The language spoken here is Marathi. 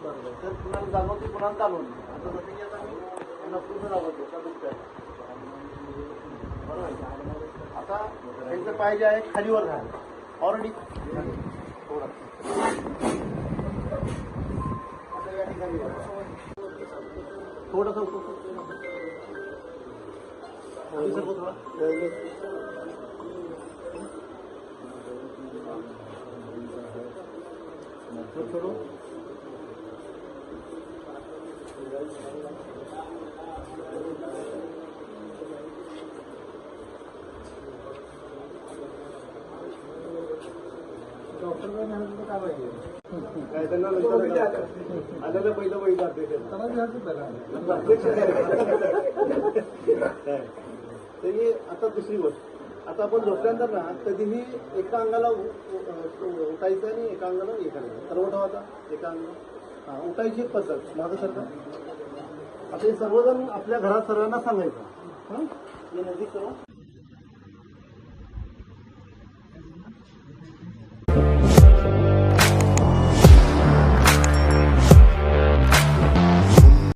पुन्हा चालवली आता जसं की आता मी त्यांना पूर्ण लावतो त्या दुखत्यात बरोबर. आहे? आता त्यांचं पाहिजे आहे खालीवर झालं ऑलरेडी थोडं आता या ठिकाणी थोडंसं डॉक्टर काय पाहिजे काय त्यांना आलेलं पहिलं पहिलं तरी आता दुसरी गोष्ट आता आपण झोपल्यानंतर ना कधीही एका अंगाला उ- उ- उठायचं आणि एका अंगाला हे करायचं तर उठाव आता एका अंगाला हा उठायची एक पद्धत माझं सरकार आता हे सर्वजण आपल्या घरात सर्वांना सांगायचं हं? हे नजीक करू